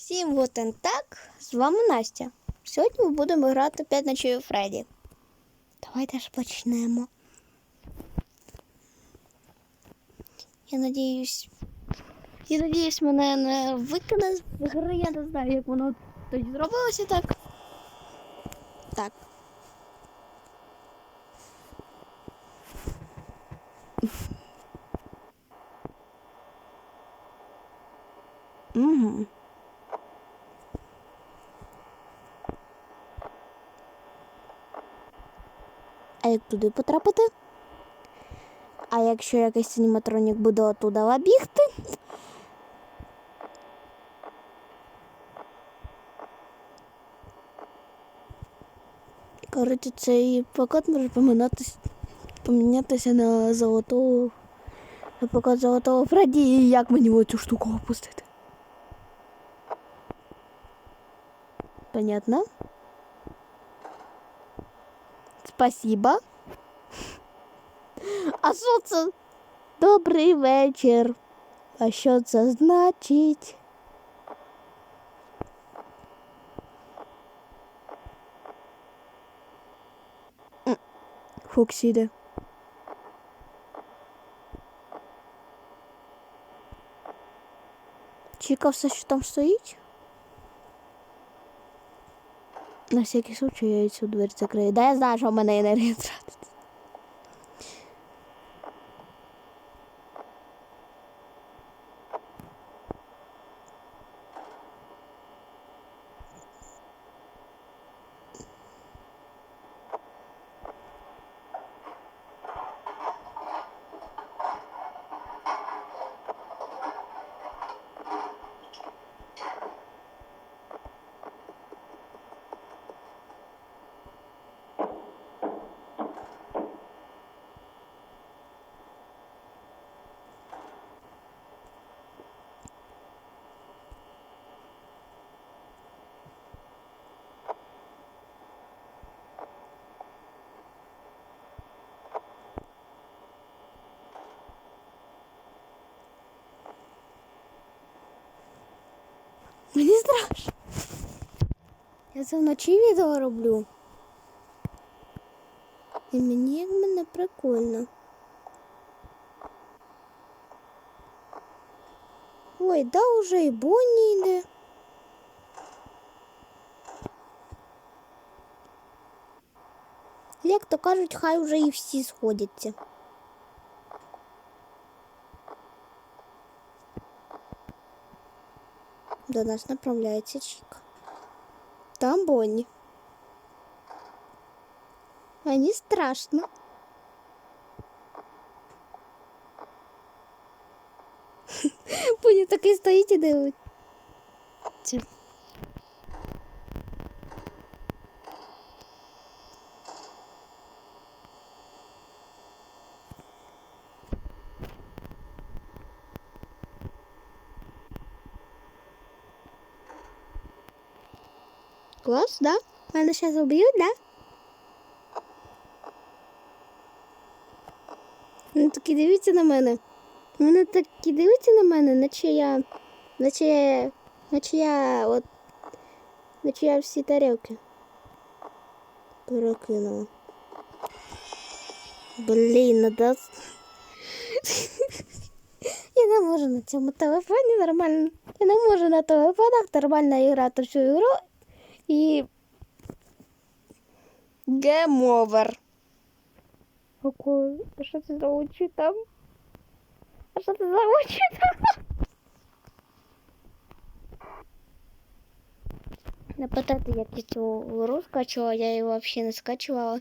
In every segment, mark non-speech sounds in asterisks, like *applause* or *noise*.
Всім гутен так, з вами Настя. Сьогодні ми будемо грати «П'ять ночей у Фредді. Давайте ж почнемо. Я надіюсь. Я надіюсь, мене не викине з гри, я не знаю, як воно тоді зробилося так. Так. Угу. А як туди потрапити? А якщо якийсь аніматронік буде оттуда бігти? Коротше, цей плакат може помінятися, помінятися на золотого. На плакат золотого Фредді, і як мені оцю штуку опустити? Понятно? Спасибо. А що це? Добрий вечір. А що це значить? М, Фукс іде. Чіка все, що там стоїть? На всякий случай я цю дверь закрию. Да я знаю, що в мене енергія тратиться. Мені страшно. Я це вночі відео роблю. І мені як мене прикольно. Ой, да уже і Бонні йде. Як то кажуть, хай вже і всі сходяться. До нас направляється Чіка. Там Бонні. Мені страшно. *laughs* Бонні такий стоїть і дивиться. Клас, да? Мене зараз уб'ють, да? Вони такі дивіться на мене. Вони такі дивляться на мене, наче я. Наче я. Наче я от. Наче я всі тарілки. Перекинула. Блін, надо. *laughs* Я не можу на цьому телефоні нормально. Я не можу на телефонах нормально грати цю ігру і Game over. Какой? А що це за очі там? А що це за очі там? Не питати, як я цю гру скачувала, я її взагалі не скачувала.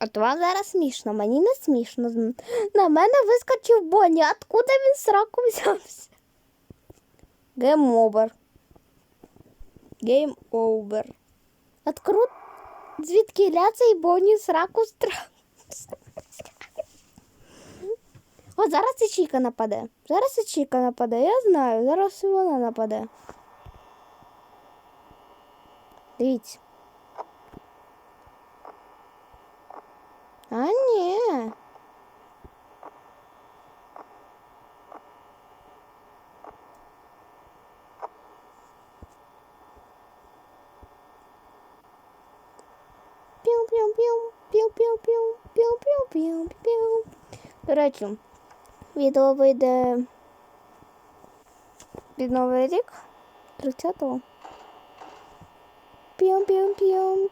От вам зараз смішно, мені не смішно. На мене вискочив Бонні. Откуда він сраку взявся? Гейм овер. Гейм овер. Открут звідки ляться і Бонні сраку стра. От зараз і Чіка нападе. Зараз і Чіка нападе, я знаю. Зараз і вона нападе. Дивіться. А, ні. Піу-піу-піу, піу-піу-піу, піу-піу-піу, піу. До речі, відео вийде під Новий рік 30-го.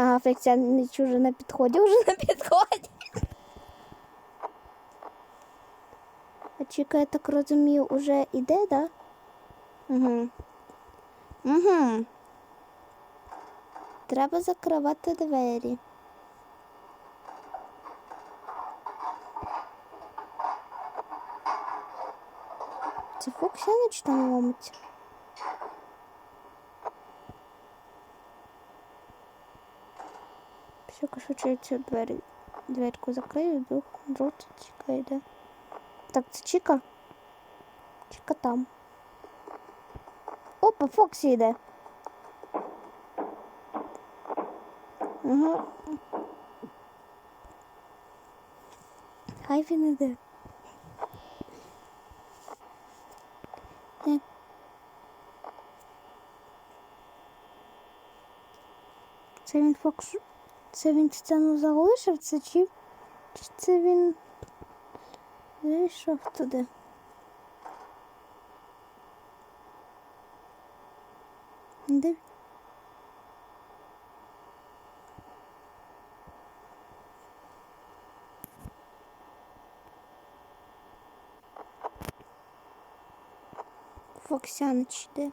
Ага, Фексянич уже на підході, уже на підході. А Чіка, я так розумію, уже іде, да? Угу. Угу. Треба закривати двері. Це Фоксянич там ломиться. Все, швидше цю двері, дверку закрию, дух, жовтий Чіка йде. Так, це Чіка? Чіка там. Опа, Фоксі йде. Ага. Хай він іде. Е. Це він Фокс. Це він сцену залишив, це чи, чи це він вийшов туди? Де? Фоксяныч, де?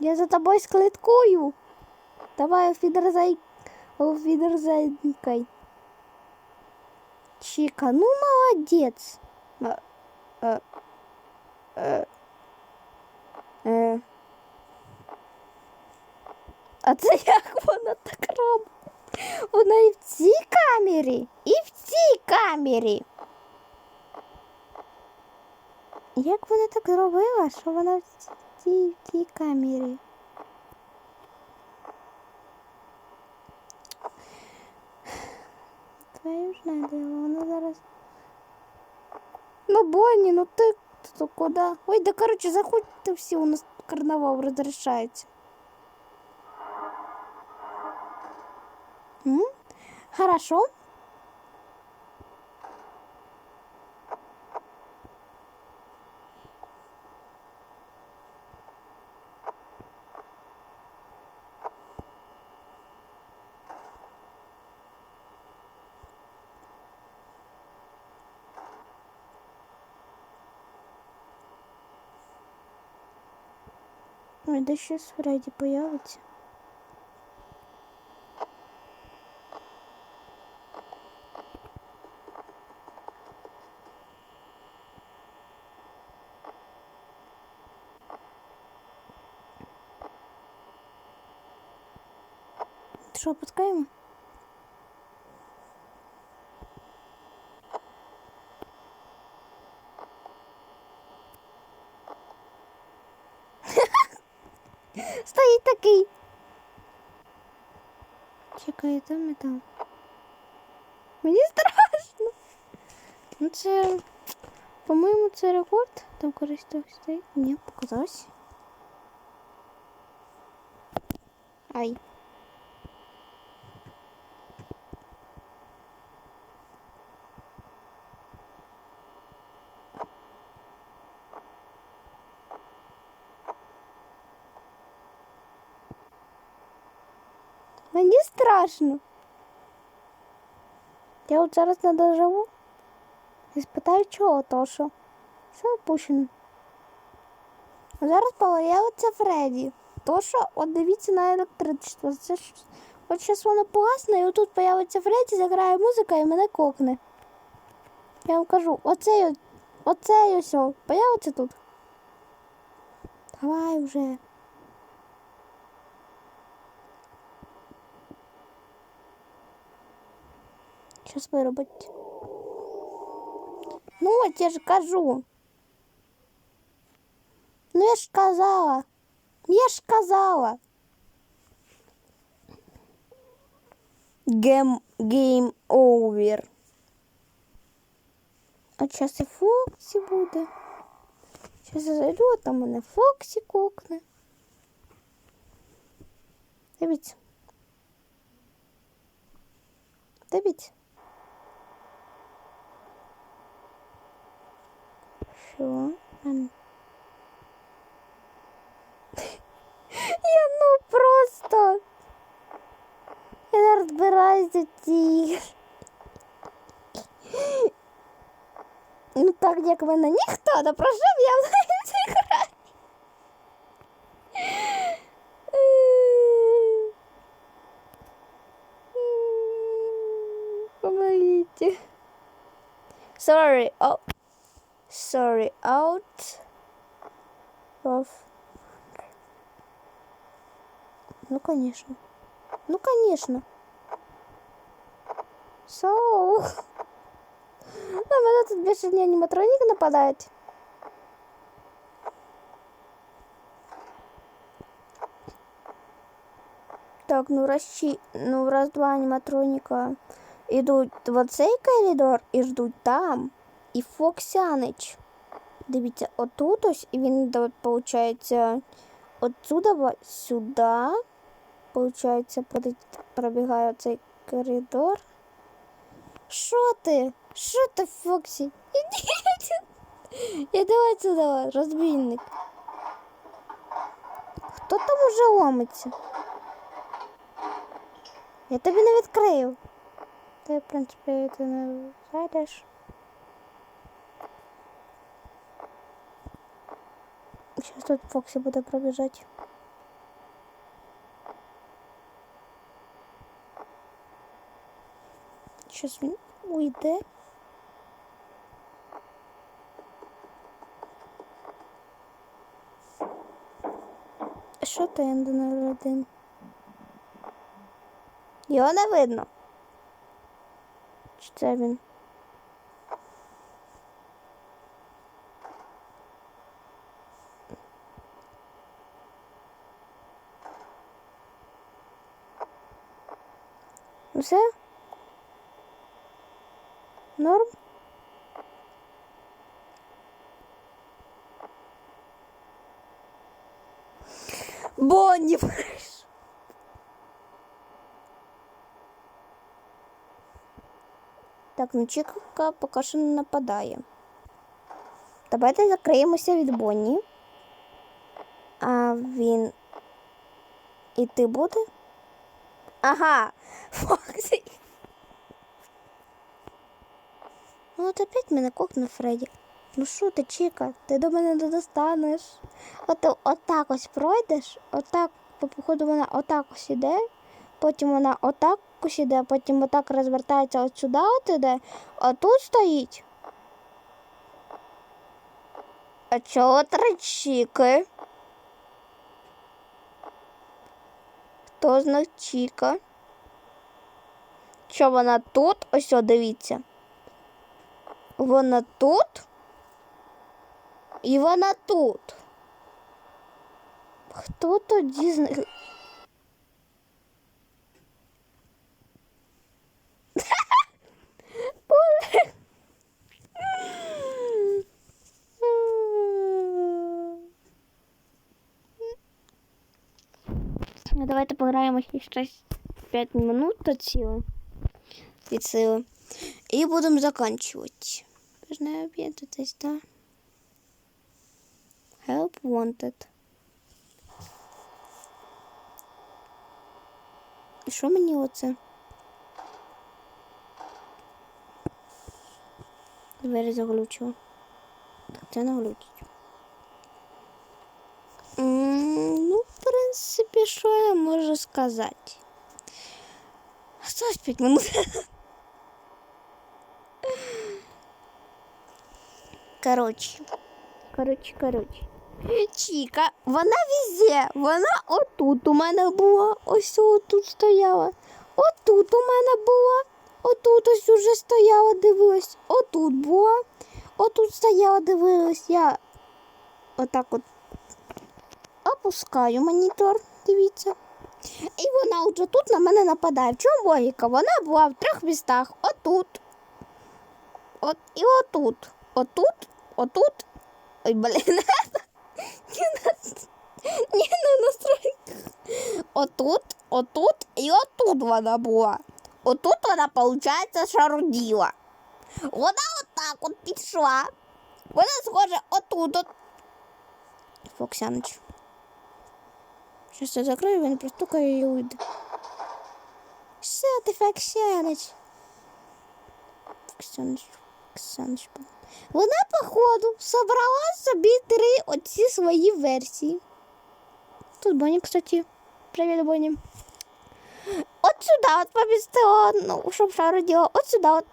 Я за тобой склеткую. Давай фидерзай... Фидерзайкой. Чика, ну молодец. А, а, а, е. а це як вона так робить? Вона і в цій камері, і в цій камері. Як вона так зробила, що вона в цій, в цій камері? Твою ж наділа, вона зараз. Ну, Бонні, ну ти то куди? Ой, да короче, заходьте всі, у нас карнавал розрішається. М? Хорошо. Ой, да сейчас Фредди появится. Что, пускаем? Стоїть такий. Чекай, там ми там. Мені страшно. Ну це, по-моєму, це рекорд. Там корись так стоїть. Ні, показалось. Ай. Мені страшно. Я от зараз не доживу і спитаю, чого то що. Все опущено. Зараз появиться Фредді. То що, от дивіться на електричество. Це ж От зараз воно погасне, і отут появиться Фредді, заграє музика і мене кокне. Я вам кажу, оцей, оцей ось появиться тут. Давай вже. Щас виробить. Ну, от я ж кажу. Ну я ж казала. Я ж казала. Гейм, гейм овер. А зараз і Фоксі буде. Зараз я зайду, а там мене Фоксі кокне. Дивіться. Дивіться. Що? *laughs* Ем. Я ну просто. Я не розбираюся в цій ігрі. Ну так як мене ніхто не прожив, я в неї не граю. Помогите. Sorry, oh, Sorry, out of. Ну, конечно. Ну, конечно. So. На мене тут більше не аніматроніки нападають. Так, ну раз, чи... ну раз два аніматроніка йдуть в оцей коридор і ждуть там. І Фоксянич. Дивіться, отут ось, і він, получається, отсюда сюди. Получається, пробігає цей коридор. Що ти? Що ти, Фоксі? Іди. Іди отсюда, розбійник. Хто там уже ломиться? Я тобі не відкрию. Ти, в принципі, ти не зайдеш. Зараз тут Фоксі буде пробіжати. Щас він уйде. Що ти Енден один? Його не видно. Чи це він? Все? Норм? Бонні прийшов. Так, ну Чіка поки що не нападає. Давайте закриємося від Бонні. А він іти буде? Ага, Фоксі. Ну от опять мене кокне Фредді. Ну що ти, Чіка, ти до мене не достанеш. От отак ось пройдеш, отак, по походу вона отак ось іде, потім вона отак ось іде, потім отак розвертається от сюди от іде, а тут стоїть. А чого три Чіки? Хто знає Чіка? Що вона тут? Ось, о, дивіться. Вона тут. І вона тут. Хто тоді з? Ну, Давайте пограємо ще 5 минут до ціле. Від сили. І будемо закінчувати. Ж не так? Help wanted. І що мені оце? Двері заглючило. Це не що я можу сказати? Осталось 5 минут. Короче. Короче, короче. Чіка, вона везде. Вона отут у мене була. Ось отут стояла. Отут у мене була. Отут ось уже стояла, дивилась. Отут була. Отут стояла, дивилась. Я отак от опускаю монітор. Дивіться. І вона вже тут на мене нападає. В чому логіка? Вона була в трьох містах. Отут. От, і отут. Отут, отут. Ой, блін. *laughs* Ні, не настрой. Отут, отут і отут вона була. Отут вона, виходить, шаруділа. Вона отак от пішла. Вона схоже отут. От... Фоксяныч. Сейчас я закрою, він простукає і уйде. Що ти, Фоксяныч? Фоксяныч, Фоксяныч. Вона, походу, собрала собі три оці свої версії. Тут Боні, кстати. Привіт, Боні. От сюди от помістила, ну, щоб шару діла. От сюди от.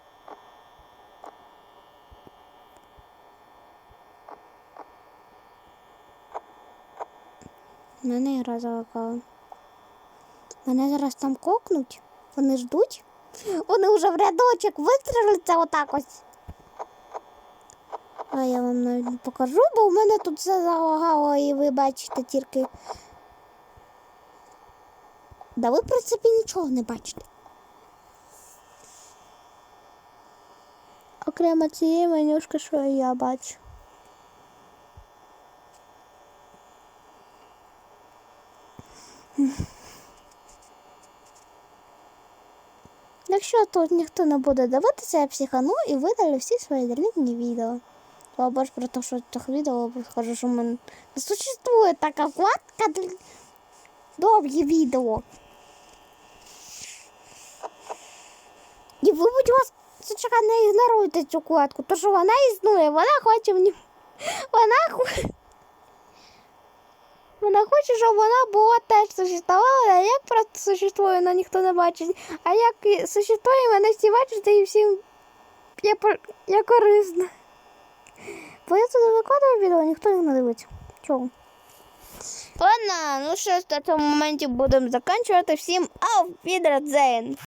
Мене гра залякала. Мене зараз там кокнуть. Вони ждуть. Вони вже в рядочок вистрілиться отак ось. А я вам навіть не покажу, бо у мене тут все залагало і ви бачите тільки. Да ви, в принципі, нічого не бачите. Окремо цієї менюшки, що я бачу. *laughs* Якщо тут ніхто не буде дивитися, я психану і видалю всі свої дрібні відео. Слава ж про те, що цих відео скажу, що мене не существує така вкладка для довгі відео. І ви, будь ласка, не ігноруйте цю вкладку, тому що вона існує, вона хоче мені. Вона хоче. Вона хоче, щоб вона була теж существувала, а як просто существує, вона ніхто не бачить. А як существує, мене всі бачать і всім я, я корисна. Бо я туди викладаю відео, ніхто їх не дивиться. Чого? Ладно, ну що ж, на цьому моменті будемо закінчувати. Всім auf Wiedersehen!